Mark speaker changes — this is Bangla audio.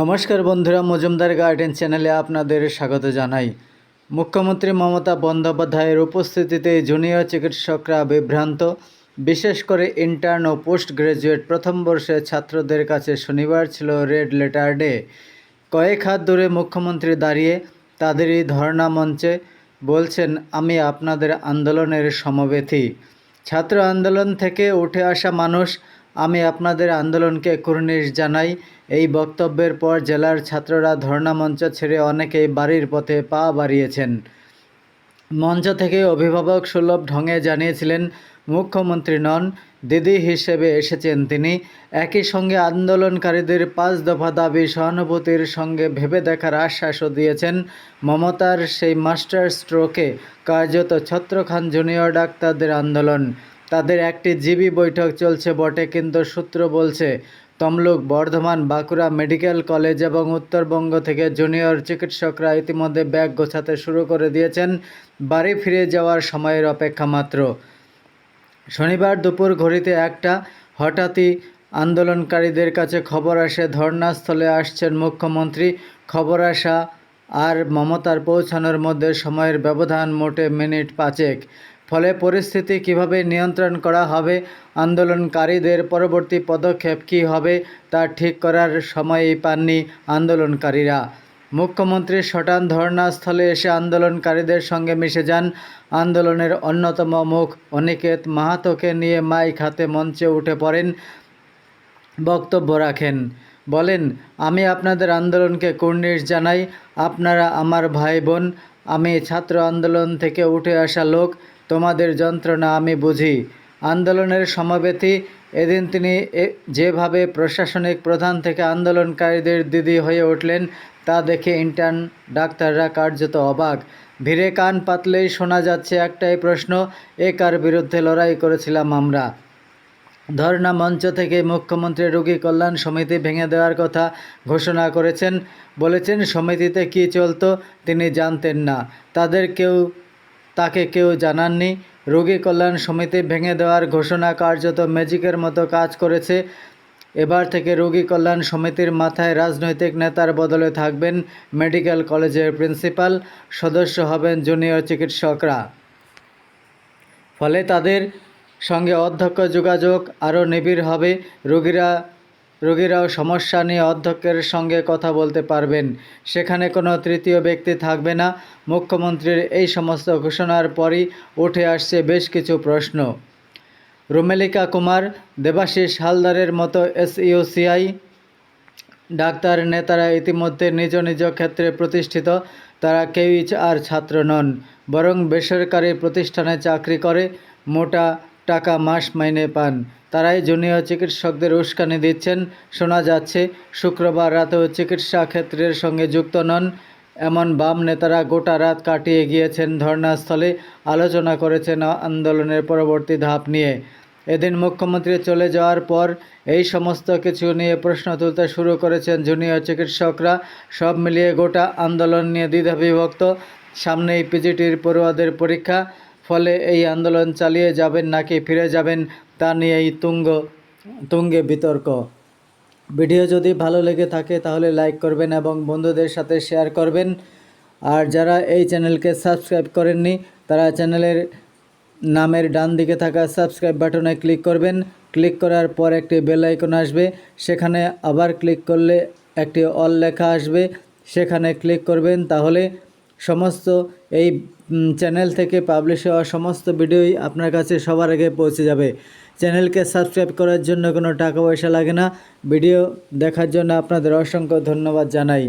Speaker 1: নমস্কার বন্ধুরা, মজুমদার গার্ডেন চ্যানেলে আপনাদের স্বাগত জানাই। মুখ্যমন্ত্রী মমতা বন্দ্যোপাধ্যায়ের উপস্থিতিতে জুনিয়র চিকিৎসকরা বিভ্রান্ত। বিশেষ করে ইন্টার্ন ও পোস্ট গ্রাজুয়েট প্রথম বর্ষের ছাত্রদের কাছে শনিবার ছিল রেড লেটার ডে কয়েক হাত দূরে মুখ্যমন্ত্রী দাঁড়িয়ে তাদেরই ধর্ণা মঞ্চে বলছেন, আমি আপনাদের আন্দোলনের সমবেথী ছাত্র আন্দোলন থেকে উঠে আসা মানুষ আমি আপনাদের আন্দোলনকে কুর্নিশ জানাই। এই বক্তব্যের পর জেলার ছাত্ররা ধর্ণা মঞ্চ ছেড়ে অনেকেই বাড়ির পথে পা বাড়িয়েছেন। মঞ্চ থেকে অভিভাবক সুলভ ঢঙে জানিয়েছিলেন, মুখ্যমন্ত্রী নন, দিদি হিসেবে এসেছেন তিনি। একই সঙ্গে আন্দোলনকারীদের পাঁচ দফা দাবি সহানুভূতির সঙ্গে ভেবে দেখার আশ্বাসও দিয়েছেন। মমতার সেই মাস্টার স্ট্রোকে কার্যত ছত্রখান জুনিয়র ডাক্তারদের আন্দোলন। তাদের একটি জিবি বৈঠক চলছে বটে, কিন্তু সূত্র বলছে, তমলুক, বর্ধমান, বাঁকুড়া মেডিকেল কলেজ এবং উত্তরবঙ্গ থেকে জুনিয়র চিকিৎসকরা ইতিমধ্যে ব্যাগ গোছাতে শুরু করে দিয়েছেন, বাড়ি ফিরে যাওয়ার সময়ের অপেক্ষা মাত্র। শনিবার দুপুর ঘড়িতে একটা হঠাৎই আন্দোলনকারীদের কাছে খবর আসে, ধর্নাস্থলে আসছেন মুখ্যমন্ত্রী। খবর আসা আর মমতার পৌঁছানোর মধ্যে সময়ের ব্যবধান মোটে মিনিট পাঁচেক। ফলে পরিস্থিতি কীভাবে নিয়ন্ত্রণ করা হবে, আন্দোলনকারীদের পরবর্তী পদক্ষেপ কী হবে তা ঠিক করার সময়ই পাননি আন্দোলনকারীরা। মুখ্যমন্ত্রী শটান ধর্নাস্থলে এসে আন্দোলনকারীদের সঙ্গে মিশে যান। আন্দোলনের অন্যতম মুখ অনিকেত মাহাতোকে নিয়ে মাইক হাতে মঞ্চে উঠে পড়েন, বক্তব্য রাখেন। বলেন, আমি আপনাদের আন্দোলনকে কুর্নিশ জানাই। আপনারা আমার ভাই বোন, আমি ছাত্র আন্দোলন থেকে উঠে আসা লোক। তোমাদের যন্ত্রণা আমি বুঝি। আন্দোলনের সমবেতী, এদিন তিনি যেভাবে প্রশাসনিক প্রধান থেকে আন্দোলনকারীদের দিদি হয়ে উঠলেন, তা দেখে ইন্টার্ন ডাক্তাররা কার্যত অবাক। ভিড়ে কান পাতলেই শোনা যাচ্ছে একটাই প্রশ্ন, এ কার বিরুদ্ধে লড়াই করেছিলাম আমরা? ধর্ণা মঞ্চ থেকে মুখ্যমন্ত্রী রোগী কল্যাণ সমিতি ভেঙে দেওয়ার কথা ঘোষণা করেছেন। বলেছেন, সমিতিতে কী চলতো তিনি জানতেন না। তাদের কেউ তাকে কেউ জানাননি। রোগী কল্যাণ সমিতি ভেঙে দেওয়ার ঘোষণা কার্যত ম্যাজিকের মতো কাজ করেছে। এবার থেকে রোগী কল্যাণ সমিতির মাথায় রাজনৈতিক নেতার বদলে থাকবেন মেডিকেল কলেজের প্রিন্সিপাল, সদস্য হবেন জুনিয়র চিকিৎসকরা। ফলে তাদের সঙ্গে অধ্যক্ষ যোগাযোগ আরও নিবিড় হবে। রোগীরা রোগীরাও সমস্যা নিয়ে অধ্যক্ষের সঙ্গে কথা বলতে পারবেন। সেখানে কোনো তৃতীয় ব্যক্তি থাকবে না। মুখ্যমন্ত্রীর এই সমস্ত ঘোষণার পরই উঠে আসছে বেশ কিছু প্রশ্ন। রুমেলিকা কুমার, দেবাশিস হালদারের মতো এসইউসিআই ডাক্তার নেতারা ইতিমধ্যে নিজ নিজ ক্ষেত্রে প্রতিষ্ঠিত। তারা কেউই আর ছাত্র নন, বরং বেসরকারি প্রতিষ্ঠানে চাকরি করে, মোটা টাকা মাস মাইনে পান। তারাই জুনিয়র চিকিৎসকদের উস্কানি দিচ্ছেন। শোনা যাচ্ছে, শুক্রবার রাতেও চিকিৎসা ক্ষেত্রের সঙ্গে যুক্ত নন। এমন বাম নেতারা গোটা রাত কাটিয়ে গিয়েছেন ধর্নাস্থলে। আলোচনা করেছেন আন্দোলনের পরবর্তী ধাপ নিয়ে। এদিন মুখ্যমন্ত্রী চলে যাওয়ার পর এই সমস্ত কিছু নিয়ে প্রশ্ন তুলতে শুরু করেছেন জুনিয়র চিকিৎসকরা। সব মিলিয়ে গোটা আন্দোলন নিয়ে দ্বিধাবিভক্ত। সামনেই পিজিটির পড়ুয়াদের পরীক্ষা। ফলে এই আন্দোলন চালিয়ে যাবেন নাকি ফিরে যাবেন তা নিয়েই তুঙ্গ, তুঙ্গে বিতর্ক। ভিডিও যদি ভালো লেগে থাকে তাহলে লাইক করবেন এবং বন্ধুদের সাথে শেয়ার করবেন। আর যারা এই চ্যানেলকে সাবস্ক্রাইব করেননি, তারা চ্যানেলের নামের ডান দিকে থাকা সাবস্ক্রাইব বাটনে ক্লিক করবেন। ক্লিক করার পর একটি বেল আইকন আসবে। সেখানে আবার ক্লিক করলে একটি অল লেখা আসবে। সেখানে ক্লিক করবেন তাহলে সমস্ত এই চ্যানেল থেকে পাবলিশ হওয়া সমস্ত ভিডিওই আপনার কাছে সবার আগে পৌঁছে যাবে। চ্যানেলকে সাবস্ক্রাইব করার জন্য কোনো টাকা পয়সা লাগে না। ভিডিও দেখার জন্য আপনাদের অসংখ্য ধন্যবাদ জানাই।